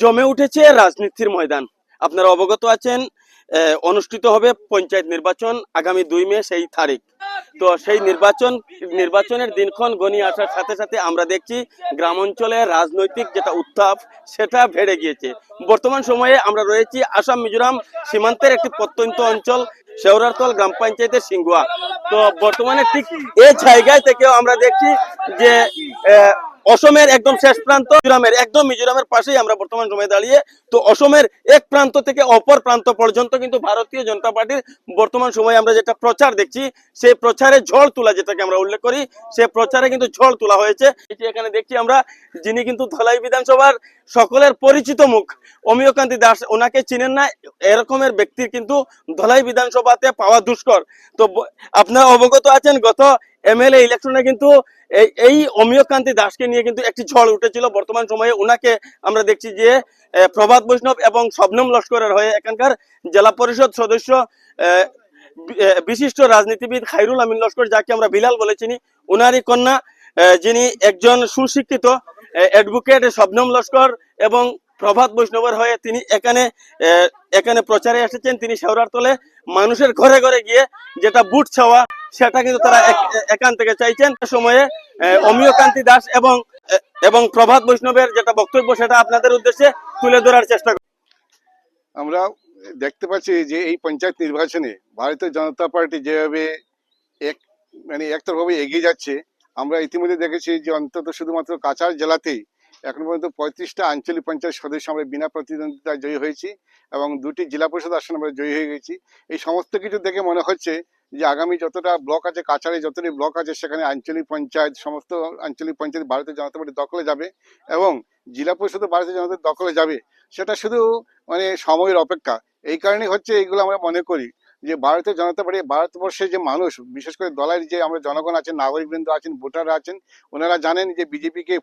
জমে উঠেছে রাজনীতির ময়দান। আপনারা অবগত আছেন অনুষ্ঠিত হবে পঞ্চায়েত নির্বাচন আগামী দুই মে সেই তারিখ। তো সেই নির্বাচন, নির্বাচনের দিনক্ষণ গণিয়ে আসার সাথে সাথে আমরা দেখছি গ্রাম অঞ্চলে রাজনৈতিক যেটা উত্তাপ, সেটা বেড়ে গিয়েছে। বর্তমান সময়ে আমরা রয়েছি আসাম, মিজোরাম সীমান্তের একটি প্রত্যন্ত অঞ্চল শেওরারতল গ্রাম পঞ্চায়েতের সিঙ্গুয়া। তো বর্তমানে ঠিক এই জায়গায় থেকেও আমরা দেখছি যে অসমের একদম শেষ প্রান্ত, মিজোরামের, একদম মিজোরামের পাশেই আমরা বর্তমান সময়ে দাঁড়িয়ে। তো অসমের এক প্রান্ত থেকে অপর প্রান্ত পর্যন্ত কিন্তু ভারতীয় জনতা পার্টির বর্তমান সময়ে আমরা যেটা প্রচার দেখছি, সেই প্রচারে ঝড় তোলা যেটাকে আমরা উল্লেখ করি সেই প্রচারে কিন্তু ঝড় তোলা হয়েছে। এখানে দেখছি আমরা, যিনি কিন্তু ধলাই বিধানসভার সকলের পরিচিত মুখ। অমিয়কান্তি দাস, ওনাকে চিনেন না, এরকমের ব্যক্তির কিন্তু ধলাই বিধানসভাতে পাওয়া দুষ্কর। তো আপনারা অবগত আছেন, গত এমএলএ ইলেকশনে কিন্তু এই অমিয়কান্তি দাসকে নিয়ে কিন্তু একটি ঝড় উঠেছিল বর্তমান সময়ে। ওনাকে আমরা দেখছি যে প্রভাত বৈষ্ণব এবং শবনম লস্করের হয়ে এখানকার জেলা পরিষদ সদস্য বিশিষ্ট রাজনীতিবিদ খাইরুল আমিন লস্কর, যাকে আমরা বিলাল বলে চিনি। ওনারই কন্যা যিনি একজন সুশিক্ষিত অ্যাডভোকেট শবনম লস্কর এবং প্রভাত বৈষ্ণবের হয়ে তিনি এখানে এখানে প্রচারে এসেছেন তিনি শেওরার তলে মানুষের ঘরে ঘরে গিয়ে যেটা বুট ছাওয়া, সেটা কিন্তু তারা এখান থেকে চাইছেন সময়ে অমিয় কান্তি দাস এবং এবং প্রভাত বৈষ্ণবের যেটা বক্তব্য, সেটা আপনাদের উদ্দেশ্যে তুলে ধরার চেষ্টা করব। আমরা দেখতে পাচ্ছি যে এই পঞ্চায়েত নির্বাচনে ভারতীয় জনতা পার্টি যেভাবে এক মানে একতরভাবে এগিয়ে যাচ্ছে আমরা ইতিমধ্যে দেখেছি যে অন্তত শুধুমাত্র কাছাড় জেলাতেই এখন পর্যন্ত পঁয়ত্রিশটা আঞ্চলিক পঞ্চায়েত সদস্য আমরা বিনা প্রতিদ্বন্দ্বিতায় জয়ী হয়েছি এবং দুটি জেলা পরিষদ আসন আমরা জয়ী হয়ে গেছি। এই সমস্ত কিছু দেখে মনে হচ্ছে যে আগামী যতটা ব্লক আছে, কাছাড়ে যতটি ব্লক আছে, সেখানে আঞ্চলিক পঞ্চায়েত, সমস্ত আঞ্চলিক পঞ্চায়েত ভারতীয় জনতা পার্টি দখলে যাবে এবং জেলা পরিষদ ভারতীয় জনতা দখলে যাবে। সেটা শুধু মানে সময়ের অপেক্ষা। এই কারণেই হচ্ছে এইগুলো আমরা মনে করি। যে ভারতের জনতা পার্টি, ভারতবর্ষের যে মানুষ, বিশেষ করে দলের যে আমরা জনগণ আছেন, নাগরিকবৃন্দ আছেন, ভোটাররা আছেন, ওনারা জানেন যে বিজেপিকে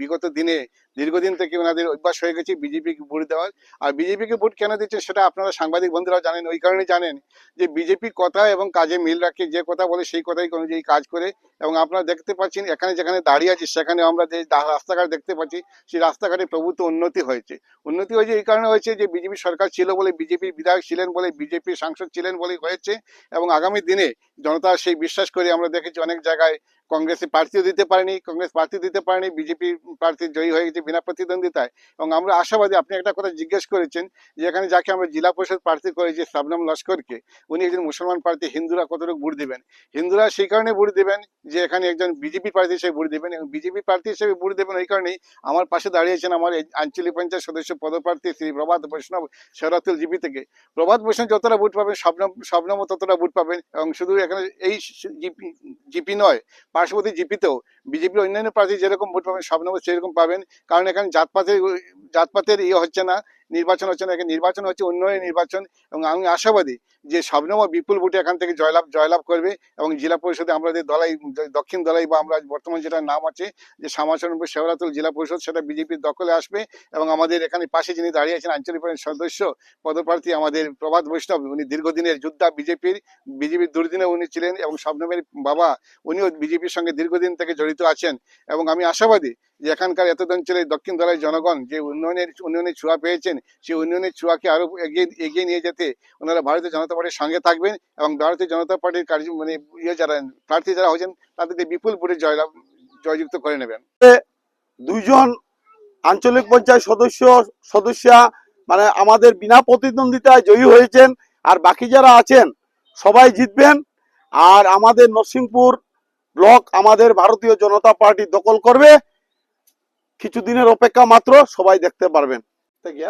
বিগত দিনে দীর্ঘদিন থেকে ওনাদের অভ্যাস হয়ে গেছে, বিজেপিকে ভোট দেওয়ার। আর বিজেপিকে ভোট কেন দিচ্ছে সেটা আপনারা সাংবাদিক বন্ধুরাও জানেন, ওই কারণে জানেন যে বিজেপি কথা এবং কাজে মিল রাখে, যে কথা বলে সেই কথাই অনুযায়ী কাজ করে। এবং আপনারা দেখতে পাচ্ছেন এখানে যেখানে দাঁড়িয়ে আছি, সেখানে আমরা যে রাস্তাঘাট দেখতে পাচ্ছি, সেই রাস্তাঘাটে প্রভূত উন্নতি হয়েছে। উন্নতি হয়েছে এই কারণে হয়েছে যে বিজেপি সরকার ছিল বলে বিজেপির বিধায়ক ছিলেন বলে বিজেপির সাংসদ ছিলেন বলেই হয়েছে। এবং আগামী দিনে জনতা সেই বিশ্বাস করে আমরা দেখেছি অনেক জায়গায় কংগ্রেসে প্রার্থীও দিতে পারেনি, কংগ্রেস প্রার্থী দিতে পারেনি, বিজেপি প্রার্থী জয়ী হয়ে গেছে বিনা প্রতিদ্বন্দ্বিতায়। এবং আমরা আশাবাদী, আপনি একটা কথা জিজ্ঞেস করেছেন যে এখানে যাকে আমরা জেলা পরিষদ প্রার্থী করেছি সাবনাম লস্করকে, উনি একজন মুসলমান প্রার্থী, হিন্দুরা কতটুকু ভোট দিবেন? হিন্দুরা সেই কারণে ভোট দিবেন যে এখানে একজন বিজেপি প্রার্থী হিসেবে ভোট দিবেন এবং বিজেপি প্রার্থী হিসেবে ভোট দেবেন ওই কারণেই আমার পাশে দাঁড়িয়েছেন আমার এই আঞ্চলিক পঞ্চায়েত সদস্য পদপ্রার্থী শ্রী প্রভাত বৈষ্ণব শেরাতুল জিপি থেকে। প্রভাত বৈষ্ণব যতটা ভোট পাবেন স্বপ্নম স্বপ্নমও ততটা ভোট পাবেন এবং শুধু এখানে এই জিপি জিপি নয় পার্শ্ববর্তী জিপিতেও বিজেপির অন্যান্য প্রার্থী যেরকম ভোট পাবেন, সব নম্বর সেরকম পাবেন। কারণ এখানে জাতপাতের জাতপাতের ইয়ে হচ্ছে না। নির্বাচন হচ্ছে না এখানে নির্বাচন হচ্ছে উন্নয়নের নির্বাচন এবং আমি আশাবাদী যে স্বপ্নম বিপুল ভোটে এখান থেকে জয়লাভ জয়লাভ করবে এবং জেলা পরিষদে আমরা যে দলাই, দক্ষিণ দলাই বা আমরা বর্তমান যেটা নাম আছে যে শ্যামাচরণপুর শেওরাতুল জেলা পরিষদ, সেটা বিজেপির দখলে আসবে এবং আমাদের এখানে পাশে যিনি দাঁড়িয়ে আছেন আঞ্চলিক সদস্য, পদপ্রার্থী আমাদের প্রভাত বৈষ্ণব, উনি দীর্ঘদিনের যোদ্ধা বিজেপির বিজেপির দুর্দিনে উনি ছিলেন এবং স্বপ্নমের বাবা, উনিও বিজেপির সঙ্গে দীর্ঘদিন থেকে জড়িত আছেন এবং আমি আশাবাদী যে এখানকার এত অঞ্চলে দক্ষিণ দলের জনগণ যে উন্নয়নের উন্নয়নের ছোঁয়া পেয়েছেন, সেই উন্নয়নের ছোঁয়াকে আরও এগিয়ে এগিয়ে নিয়ে যেতে ওনারা ভারতীয় জনতা পার্টির সঙ্গে থাকবেন এবং ভারতীয় জনতা পার্টির কার্য মানে ইয়ে যারা, প্রার্থী যারা হয়েছেন তাদেরকে বিপুল ভোটে জয়লাভ, জয়যুক্ত করে নেবেন। দুইজন আঞ্চলিক পঞ্চায়েত সদস্য, সদস্যা মানে আমাদের বিনা প্রতিদ্বন্দ্বিতায় জয়ী হয়েছেন আর বাকি যারা আছেন সবাই জিতবেন। আর আমাদের নরসিংপুর ব্লক আমাদের ভারতীয় জনতা পার্টি দখল করবে। কিছুদিনের অপেক্ষা মাত্র সবাই দেখতে পারবেন। থেকে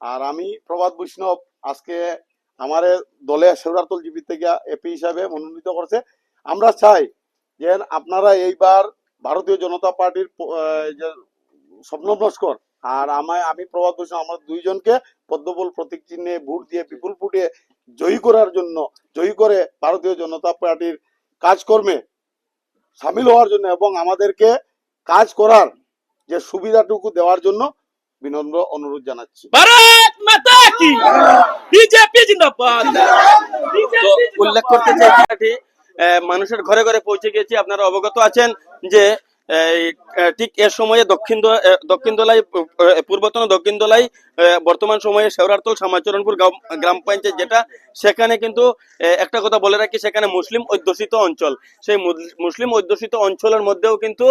আর আমি প্রভাত বৈষ্ণব, আজকে আমার দলে শেওরাতল জীবিত থেকে এপি হিসাবে মনোনীত করছে। আমরা চাই যে আপনারা এইবার ভারতীয় জনতা পার্টির স্বপ্ন নস্কর আর আমায়, আমি প্রভাত বৈষ্ণব, আমরা দুইজনকে পদ্মফুল প্রতীক চিহ্নে ভোট দিয়ে বিপুল ফুটে জয়ী করার জন্য, জয়ী করে ভারতীয় জনতা পার্টির কাজকর্মে সামিল হওয়ার জন্য এবং আমাদেরকে কাজ করার যে সুবিধাটুকু দেওয়ার জন্য বিনম্র অনুরোধ জানাচ্ছি। উল্লেখ করতে চাই মানুষের ঘরে ঘরে পৌঁছে গেছি আপনারা অবগত আছেন যে ঠিক এ সময়ে দক্ষিণ দক্ষিণ দোলাই পূর্বতন দক্ষিণ দোলাই বর্তমান সময়ে শেওরারতল শ্যামাচরণপুর গ্রাম- পঞ্চায়েত যেটা, সেখানে কিন্তু একটা কথা বলে রাখি, সেখানে মুসলিম অধ্যুষিত অঞ্চল। সেই মুসলিম অধ্যুষিত অঞ্চলের মধ্যেও কিন্তু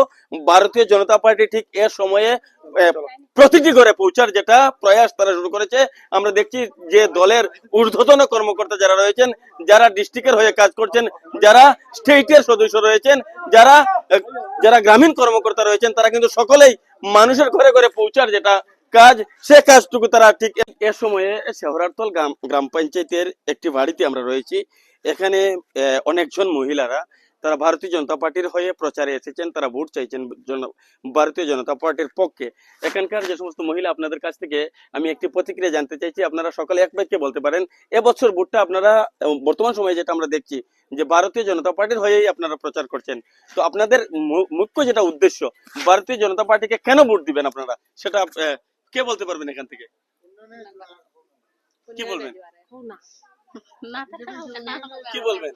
ভারতীয় জনতা পার্টি ঠিক এর সময়ে প্রতিটি ঘরে পৌঁছার যেটা প্রয়াস তারা শুরু করেছে। আমরা দেখছি যে দলের ঊর্ধ্বতন কর্মকর্তা যারা রয়েছেন, যারা ডিস্ট্রিক্টের হয়ে কাজ করছেন, যারা স্টেটের সদস্য রয়েছেন, যারা যারা গ্রামীণ কর্মকর্তা রয়েছেন, তারা কিন্তু সকলেই মানুষের ঘরে ঘরে পৌঁছার যেটা কাজ, সে কাজটুকু তারা ঠিক এ- সময়ে শেহরারতল গ্রাম গ্রাম পঞ্চায়েতের একটি বাড়িতে আমরা রয়েছি। এখানে অনেকজন মহিলারা, তারা ভারতীয় জনতা পার্টির হয়ে প্রচারে এসেছেন, তারা ভোট চাইছেন ভারতীয় জনতা পার্টির পক্ষে। এখানকার যে সমস্ত মহিলা আপনাদের কাছ থেকে আমি একটি প্রতিক্রিয়া জানতে চাইছি, আপনারা সকলে এক বাক্যে বলতে পারেন, এবছর ভোটটা আপনারা বর্তমান সময়ে যেটা আমরা দেখছি, যে ভারতীয় জনতা পার্টির হয়েই আপনারা প্রচার করছেন। তো আপনাদের মুখ্য যেটা উদ্দেশ্য, ভারতীয় জনতা পার্টিকে কেন ভোট দিবেন আপনারা? সেটা কে বলতে পারবেন এখান থেকে? কি বলবেন? কি বলবেন?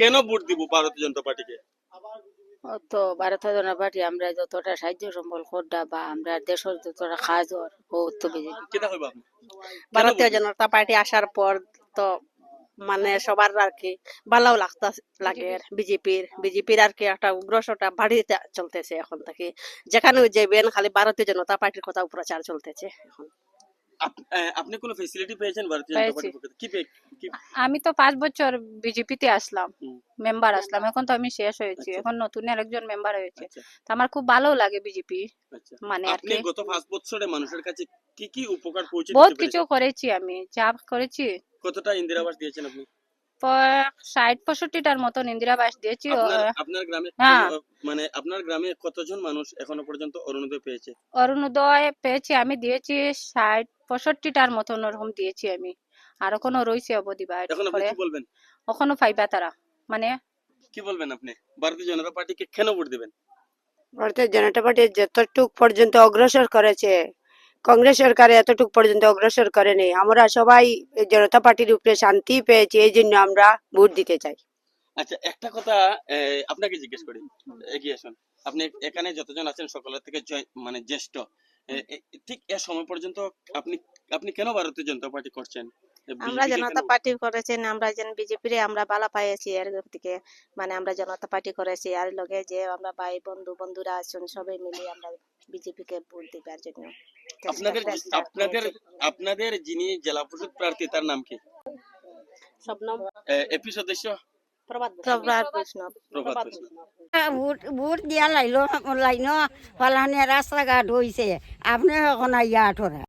কেন ভোট দিব ভারতীয় জনতা পার্টিকে? তো ভারতীয় জনতা পার্টি আমরা যতটা সাহায্য সম্বল করডা বা আমরা দেশের যতটা কাজ ওর ও তো বিজেপি কেটা হইব আপনি? ভারতীয় জনতা পার্টি আসার পর তো মানে সবার আর কি ভালো লাগতা লাগে বিজেপির বিজেপির আর কি একটা উগ্রসটা বাড়িতে চলতেছে এখন থেকে। যেখানে যাবেন খালি ভারতীয় জনতা পার্টির কথা প্রচার চলতেছে এখন। আপনি কোনো ফেসিলিটি পেয়েছেন ভারতীয় জনতা পার্টির কি আমি তো পাঁচ বছর বিজেপিতে আসলাম মেম্বার আসলাম। এখন তো আমি শেষ হয়েছি। আচ্ছা। এখন নতুন আরেকজন মেম্বার হয়েছে। আচ্ছা। তো আমার খুব ভালো লাগে বিজেপি আচ্ছা। মানে আর আপনি কি। গত পাঁচ বছরে মানুষের কাছে কি কি উপকার পৌঁছে বহুত কিছু করেছি আমি। যা করেছি কতটা ইন্দিরা আবাস দিয়েছেন আপনি? ষাট পঁয়ষট্টিটার মতন ইন্দিরা আবাস দিয়েছি আপনার গ্রামে হ্যাঁ। মানে আপনার গ্রামে কতজন মানুষ এখনও পর্যন্ত অরুণোদয় পেয়েছে? অরুণোদয় পেয়েছি আমি দিয়েছি ষাট পঁয়ষট্টিটার মতন ওরকম দিয়েছি আমি। আর এখনও রয়েছে অবধি বা এখন আপনি কি বলবেন? এখনও পাইবা তারা মানে কি বলবেন আপনি? ভারতীয় জনতা পার্টিকে কেন ভোট দিবেন? ভারতীয় জনতা পার্টি যতটুক পর্যন্ত অগ্রসর করেছে কংগ্রেস সরকার এতটুক পর্যন্ত অগ্রসর করেনি। আমরা সবাই জনতা পার্টির উপরে শান্তি পেয়েছি এই জন্য আমরা ভোট দিতে চাই। আচ্ছা একটা কথা আপনাকে জিজ্ঞেস করি। এগিয়ে আসুন। আপনি এখানে যতজন আছেন সকলের থেকে মানে জ্যেষ্ঠ। ঠিক এ সময় পর্যন্ত আপনি আপনি কেন ভারতীয় জনতা পার্টি করছেন? আমরা জনতা পার্টি করেছেন আমরা যেন বিজেপির আমরা ভালো পাইছি এর থেকে মানে আমরা জনতা পার্টি করেছি আর লগে যে আমরা ভাই বন্ধু বন্ধুরা আছেন সবাই মিলে আমরা বিজেপি কে ভোট দিবার জন্য। আপনাদের আপনাদের আপনাদের যিনি জেলা পরিষদ প্রার্থী তার নাম কি শবনম এপি সদস্য প্রভাত বৈষ্ণব প্রভাত বৈষ্ণব। ভোট ভোট দিয়া লাইলো লাইন ফালানি রাস্তা ঘাট হয়েছে আপনি এখন ইয়া আঠরা